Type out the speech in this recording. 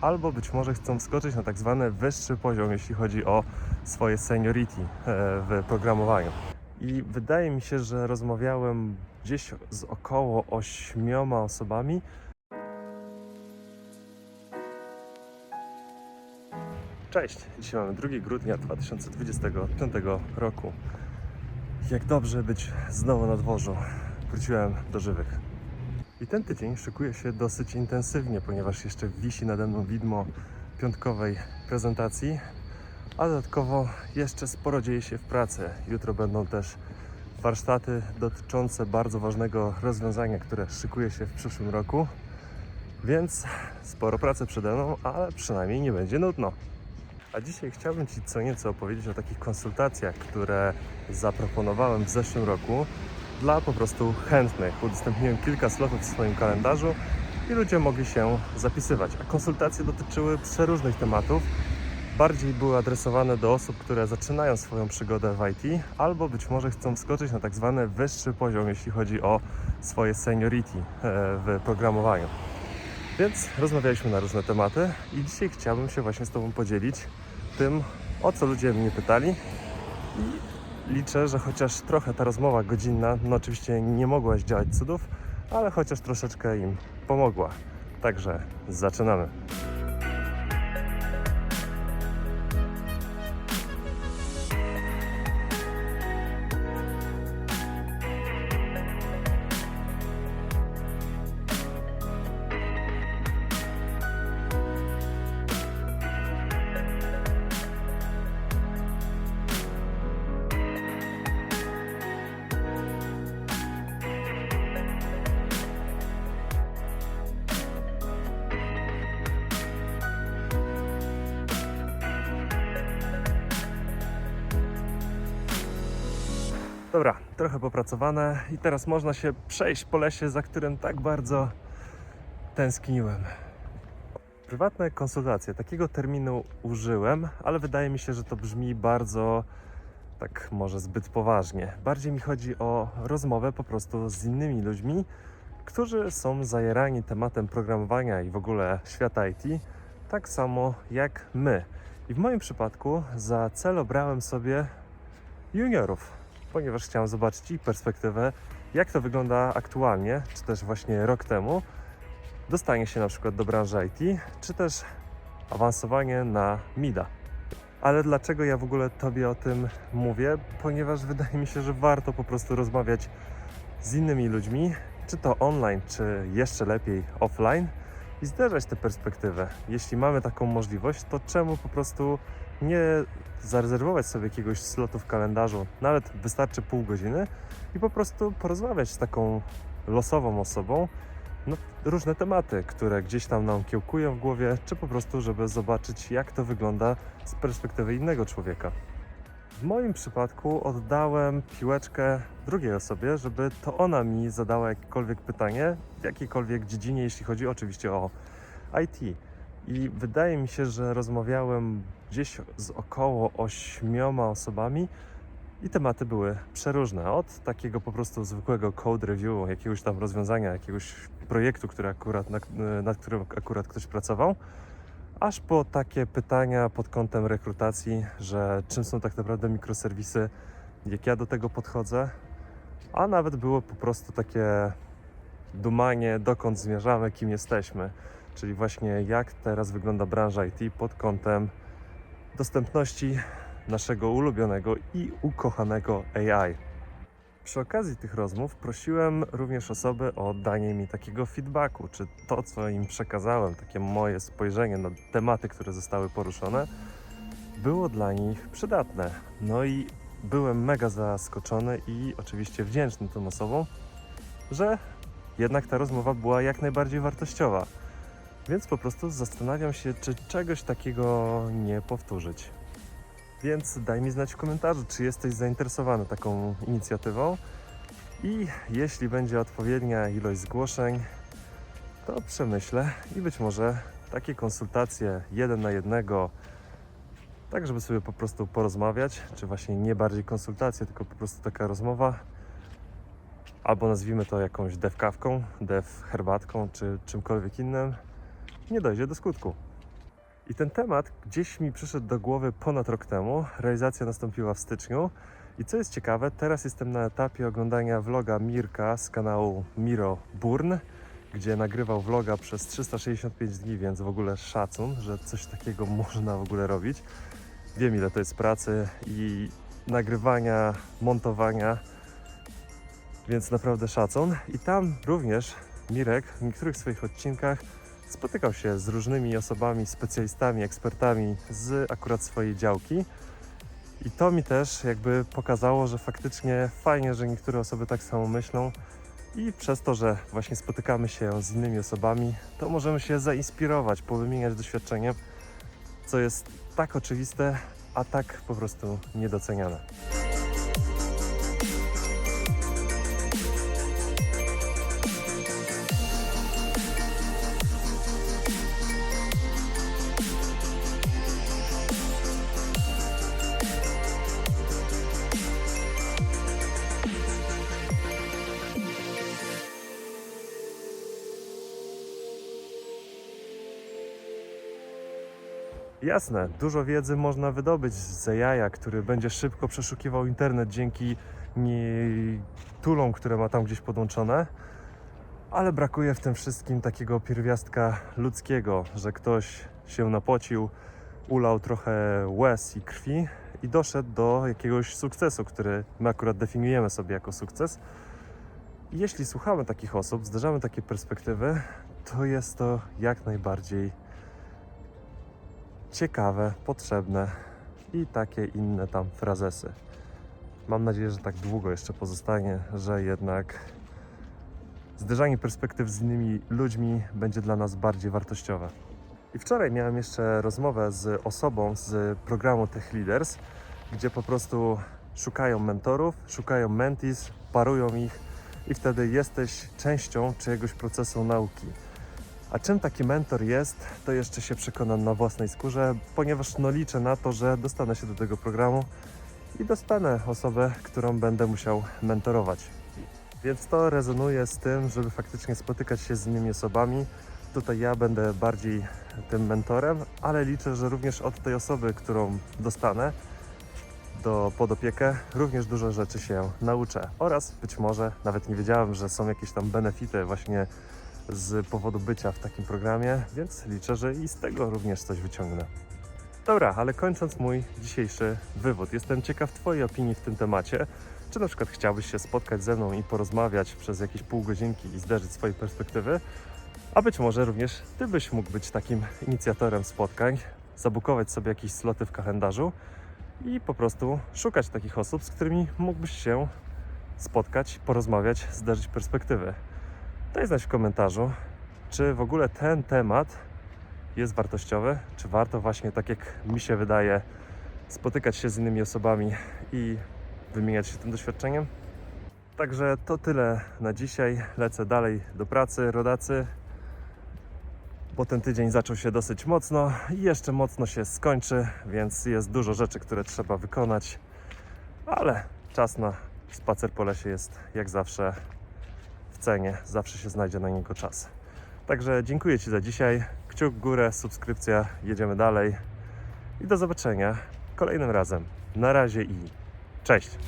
albo być może chcą wskoczyć na tak zwany wyższy poziom, jeśli chodzi o swoje seniority e, w programowaniu. I wydaje mi się, że rozmawiałem gdzieś z około ośmioma osobami. Cześć, dzisiaj mamy 2 grudnia 2025 roku. Jak dobrze być znowu na dworzu. Wróciłem do żywych. I ten tydzień szykuje się dosyć intensywnie, ponieważ jeszcze wisi nade mną widmo piątkowej prezentacji, a dodatkowo jeszcze sporo dzieje się w pracy. Jutro będą też warsztaty dotyczące bardzo ważnego rozwiązania, które szykuje się w przyszłym roku, więc sporo pracy przede mną, ale przynajmniej nie będzie nudno. A dzisiaj chciałbym Ci co nieco opowiedzieć o takich konsultacjach, które zaproponowałem w zeszłym roku dla po prostu chętnych. Udostępniłem kilka slotów w swoim kalendarzu i ludzie mogli się zapisywać. A konsultacje dotyczyły przeróżnych tematów. Bardziej były adresowane do osób, które zaczynają swoją przygodę w IT, albo być może chcą wskoczyć na tak zwany wyższy poziom, jeśli chodzi o swoje seniority e, w programowaniu. Więc rozmawialiśmy na różne tematy i dzisiaj chciałbym się właśnie z Tobą podzielić tym, o co ludzie mnie pytali liczę, że chociaż trochę ta rozmowa godzinna, no oczywiście nie mogła zdziałać cudów, ale chociaż troszeczkę im pomogła. Także zaczynamy. Dobra, trochę popracowane i teraz można się przejść po lesie, za którym tak bardzo tęskniłem. Prywatne konsultacje. Takiego terminu użyłem, ale wydaje mi się, że to brzmi bardzo tak może zbyt poważnie. Bardziej mi chodzi o rozmowę po prostu z innymi ludźmi, którzy są zajerani tematem programowania i w ogóle świata IT, tak samo jak my. I w moim przypadku za cel obrałem sobie juniorów, ponieważ chciałem zobaczyć ich perspektywę, jak to wygląda aktualnie, czy też właśnie rok temu, dostanie się na przykład do branży IT, czy też awansowanie na MIDA. Ale dlaczego ja w ogóle Tobie o tym mówię? Ponieważ wydaje mi się, że warto po prostu rozmawiać z innymi ludźmi, czy to online, czy jeszcze lepiej offline i zderzać te perspektywy. Jeśli mamy taką możliwość, to czemu po prostu nie zarezerwować sobie jakiegoś slotu w kalendarzu, nawet wystarczy pół godziny i po prostu porozmawiać z taką losową osobą na różne tematy, które gdzieś tam nam kiełkują w głowie, czy po prostu, żeby zobaczyć, jak to wygląda z perspektywy innego człowieka. W moim przypadku oddałem piłeczkę drugiej osobie, żeby to ona mi zadała jakiekolwiek pytanie w jakiejkolwiek dziedzinie, jeśli chodzi oczywiście o IT. I wydaje mi się, że rozmawiałem gdzieś z około ośmioma osobami i tematy były przeróżne. Od takiego po prostu zwykłego code review, jakiegoś tam rozwiązania, jakiegoś projektu, który akurat, nad, nad którym akurat ktoś pracował, aż po takie pytania pod kątem rekrutacji, że czym są tak naprawdę mikroserwisy, jak ja do tego podchodzę, a nawet było po prostu takie dumanie, dokąd zmierzamy, kim jesteśmy, czyli właśnie jak teraz wygląda branża IT pod kątem dostępności naszego ulubionego i ukochanego AI. Przy okazji tych rozmów prosiłem również osoby o danie mi takiego feedbacku, czy to, co im przekazałem, takie moje spojrzenie na tematy, które zostały poruszone, było dla nich przydatne. No i byłem mega zaskoczony i oczywiście wdzięczny tym osobom, że jednak ta rozmowa była jak najbardziej wartościowa. Więc po prostu zastanawiam się, czy czegoś takiego nie powtórzyć. Więc daj mi znać w komentarzu, czy jesteś zainteresowany taką inicjatywą. I jeśli będzie odpowiednia ilość zgłoszeń, to przemyślę i być może takie konsultacje jeden na jednego, tak żeby sobie po prostu porozmawiać, czy właśnie nie bardziej konsultacje, tylko po prostu taka rozmowa, albo nazwijmy to jakąś dev kawką, dev herbatką, czy czymkolwiek innym, nie dojdzie do skutku. I ten temat gdzieś mi przyszedł do głowy ponad rok temu. Realizacja nastąpiła w styczniu. I co jest ciekawe, teraz jestem na etapie oglądania vloga Mirka z kanału Miro Burn, gdzie nagrywał vloga przez 365 dni, więc w ogóle szacun, że coś takiego można w ogóle robić. Wiem ile to jest pracy i nagrywania, montowania, więc naprawdę szacun. I tam również Mirek w niektórych swoich odcinkach spotykał się z różnymi osobami, specjalistami, ekspertami z akurat swojej działki. I to mi też jakby pokazało, że faktycznie fajnie, że niektóre osoby tak samo myślą. I przez to, że właśnie spotykamy się z innymi osobami, to możemy się zainspirować, powymieniać doświadczeniem, co jest tak oczywiste, a tak po prostu niedoceniane. Jasne, dużo wiedzy można wydobyć z jaja, który będzie szybko przeszukiwał internet dzięki tulom, które ma tam gdzieś podłączone, ale brakuje w tym wszystkim takiego pierwiastka ludzkiego, że ktoś się napocił, ulał trochę łez i krwi i doszedł do jakiegoś sukcesu, który my akurat definiujemy sobie jako sukces. Jeśli słuchamy takich osób, zderzamy takie perspektywy, to jest to jak najbardziej ciekawe, potrzebne i takie inne tam frazesy. Mam nadzieję, że tak długo jeszcze pozostanie, że jednak zderzanie perspektyw z innymi ludźmi będzie dla nas bardziej wartościowe. I wczoraj miałem jeszcze rozmowę z osobą z programu Tech Leaders, gdzie po prostu szukają mentorów, szukają mentees, parują ich i wtedy jesteś częścią czyjegoś procesu nauki. A czym taki mentor jest, to jeszcze się przekonam na własnej skórze, ponieważ no liczę na to, że dostanę się do tego programu i dostanę osobę, którą będę musiał mentorować. Więc to rezonuje z tym, żeby faktycznie spotykać się z innymi osobami. Tutaj ja będę bardziej tym mentorem, ale liczę, że również od tej osoby, którą dostanę do podopiekę, również dużo rzeczy się nauczę. Oraz być może nawet nie wiedziałem, że są jakieś tam benefity właśnie z powodu bycia w takim programie, więc liczę, że i z tego również coś wyciągnę. Dobra, ale kończąc mój dzisiejszy wywód, jestem ciekaw Twojej opinii w tym temacie. Czy na przykład chciałbyś się spotkać ze mną i porozmawiać przez jakieś pół godzinki i zderzyć swoje perspektywy? A być może również Ty byś mógł być takim inicjatorem spotkań, zabukować sobie jakieś sloty w kalendarzu i po prostu szukać takich osób, z którymi mógłbyś się spotkać, porozmawiać, zderzyć perspektywy. Daj znać w komentarzu, czy w ogóle ten temat jest wartościowy, czy warto właśnie, tak jak mi się wydaje, spotykać się z innymi osobami i wymieniać się tym doświadczeniem. Także to tyle na dzisiaj. Lecę dalej do pracy, rodacy, bo ten tydzień zaczął się dosyć mocno i jeszcze mocno się skończy, więc jest dużo rzeczy, które trzeba wykonać, ale czas na spacer po lesie jest jak zawsze cenie, zawsze się znajdzie na niego czas. Także dziękuję Ci za dzisiaj. Kciuk w górę, subskrypcja, jedziemy dalej i do zobaczenia kolejnym razem. Na razie i cześć!